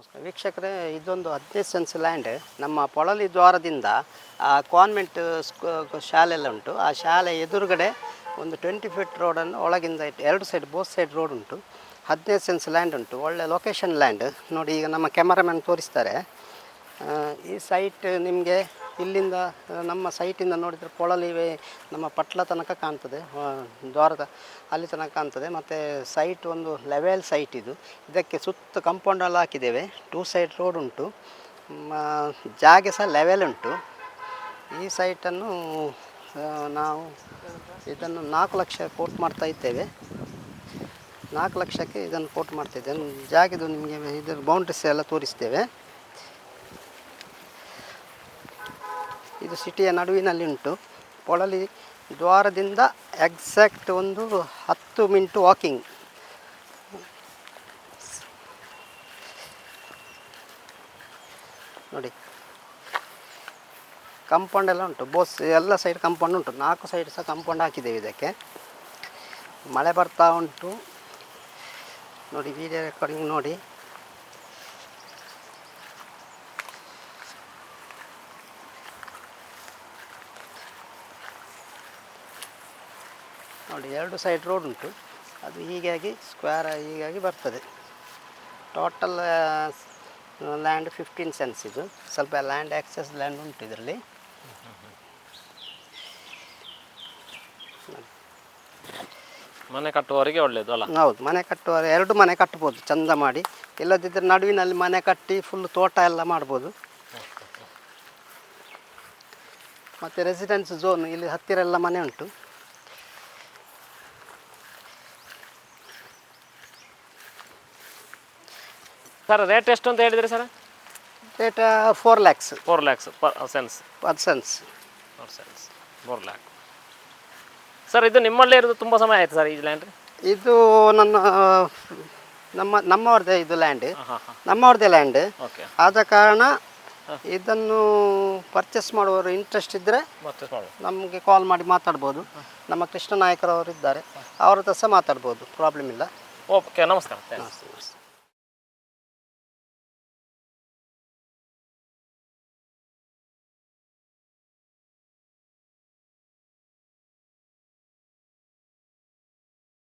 ನಮಸ್ಕಾರ. ವೀಕ್ಷಕರೇ, ಇದೊಂದು ಹದಿನೈದು ಸೆನ್ಸ್ ಲ್ಯಾಂಡ್ ನಮ್ಮ ಪೊಳಲಿ ದ್ವಾರದಿಂದ, ಆ ಕಾನ್ವೆಂಟ್ ಸ್ಕೂ- ಶಾಲೆ ಎಲ್ಲ ಉಂಟು. ಆ ಶಾಲೆ ಎದುರುಗಡೆ ಒಂದು ಟ್ವೆಂಟಿ ಫೀಟ್ ರೋಡನ್ನು ಒಳಗಿಂದ ಇಟ್ಟು ಎರಡು ಸೈಡ್ ಬೋತ್ ಸೈಡ್ ರೋಡ್ ಉಂಟು. ಹದಿನೈದು ಸೆನ್ಸ್ ಲ್ಯಾಂಡ್ ಉಂಟು. ಒಳ್ಳೆ ಲೊಕೇಶನ್ ಲ್ಯಾಂಡ್ ನೋಡಿ, ಈಗ ನಮ್ಮ ಕ್ಯಾಮರಾಮ್ಯಾನ್ ತೋರಿಸ್ತಾರೆ. ಈ ಸೈಟ್ ನಿಮಗೆ ಇಲ್ಲಿಂದ ನಮ್ಮ ಸೈಟಿಂದ ನೋಡಿದರೆ ಪೊಳಲಿವೆ ನಮ್ಮ ಪಟ್ಲ ತನಕ ಕಾಣ್ತದೆ ದ್ವಾರದ ಅಲ್ಲಿ ತನಕ ಕಾಣ್ತದೆ. ಮತ್ತು ಸೈಟ್ ಒಂದು ಲೆವೆಲ್ ಸೈಟ್ ಇದು. ಇದಕ್ಕೆ ಸುತ್ತ ಕಾಂಪೌಂಡ್ ಎಲ್ಲ ಹಾಕಿದ್ದೇವೆ. ಟೂ ಸೈಡ್ ರೋಡ್ ಉಂಟು. ಜಾಗ ಸಹ ಲೆವೆಲ್ ಉಂಟು. ಈ ಸೈಟನ್ನು ನಾವು ಇದನ್ನು ನಾಲ್ಕು ಲಕ್ಷ ಕೋಟ್ ಮಾಡ್ತಾ ಇದ್ದೇವೆ. ನಾಲ್ಕು ಲಕ್ಷಕ್ಕೆ ಇದನ್ನು ಕೋಟ್ ಮಾಡ್ತಿದ್ದೇವೆ ಜಾಗಿದು ನಿಮಗೆ ಇದರ ಬೌಂಡ್ರೀಸ್ ಎಲ್ಲ ತೋರಿಸ್ತೇವೆ. ಇದು ಸಿಟಿಯ ನಡುವಿನಲ್ಲಿ ಉಂಟು ಪೊಳಲಿ ದ್ವಾರದಿಂದ ಎಕ್ಸಾಕ್ಟ್ ಒಂದು ಹತ್ತು ಮಿನಿಟು ವಾಕಿಂಗ್. ನೋಡಿ. ಕಂಪೌಂಡ್ ಎಲ್ಲ ಉಂಟು. ಬೋಸ್ ಎಲ್ಲ ಸೈಡ್ ಕಂಪೌಂಡ್ ಉಂಟು. ನಾಲ್ಕು ಸೈಡ್ ಸಹ ಕಂಪೌಂಡ್ ಹಾಕಿದ್ದೇವೆ ಇದಕ್ಕೆ. ಮಳೆ ಬರ್ತಾ ಉಂಟು. ನೋಡಿ ವಿಡಿಯೋ ರೆಕಾರ್ಡಿಂಗ್ ನೋಡಿ. ನೋಡಿ ಎರಡು ಸೈಡ್ ರೋಡ್ ಉಂಟು. ಅದು ಹೀಗಾಗಿ ಸ್ಕ್ವೇರ್ ಹೀಗಾಗಿ ಬರ್ತದೆ. ಟೋಟಲ್ ಲ್ಯಾಂಡ್ ಫಿಫ್ಟೀನ್ ಸೆನ್ಸ್ ಇದು. ಸ್ವಲ್ಪ ಲ್ಯಾಂಡ್ ಆ್ಯಕ್ಸಸ್ ಲ್ಯಾಂಡ್ ಉಂಟು ಇದರಲ್ಲಿ. ಮನೆ ಕಟ್ಟುವವರಿಗೆ ಒಳ್ಳೆಯದು ಅಲ್ಲ? ಹೌದು ಮನೆ ಕಟ್ಟುವ ಎರಡು ಮನೆ ಕಟ್ಬೋದು ಚಂದ ಮಾಡಿ. ಇಲ್ಲದಿದ್ದರೆ ನಡುವಿನಲ್ಲಿ ಮನೆ ಕಟ್ಟಿ ಫುಲ್ ತೋಟ ಎಲ್ಲ ಮಾಡ್ಬೋದು. ಮತ್ತು ರೆಸಿಡೆನ್ಸ್ ಝೋನ್ ಇಲ್ಲಿ ಹತ್ತಿರ ಎಲ್ಲ ಮನೆ ಉಂಟು. ಸರ್ ರೇಟ್ ಎಷ್ಟು ಅಂತ ಹೇಳಿದ್ರಿ sir rate four lakhs four lakhs per cents per cents per cents four lakh sir ಇದು ನಿಮ್ಮಲ್ಲೇ ಇರೋದು ತುಂಬ ಸಮಯ ಆಯ್ತು ಸರ್ ಈ ಲ್ಯಾಂಡ್ ಇದು ನನ್ನ ನಮ್ಮ ನಮ್ಮವ್ರದ್ದೇ ಇದು ಲ್ಯಾಂಡ್ ನಮ್ಮವ್ರದ್ದೇ ಲ್ಯಾಂಡ್ ಓಕೆ ಆದ ಕಾರಣ ಇದನ್ನು ಪರ್ಚೇಸ್ ಮಾಡುವವರು ಇಂಟ್ರೆಸ್ಟ್ ಇದ್ದರೆ ನಮಗೆ ಕಾಲ್ ಮಾಡಿ ಮಾತಾಡ್ಬೋದು. ನಮ್ಮ ಕೃಷ್ಣ ನಾಯಕರವರು ಇದ್ದಾರೆ ಅವ್ರ ಹತ್ರ ಸಹ ಮಾತಾಡ್ಬೋದು. ಪ್ರಾಬ್ಲಮ್ ಇಲ್ಲ. ಓಕೆ ನಮಸ್ಕಾರ. ನಮಸ್ತೆ.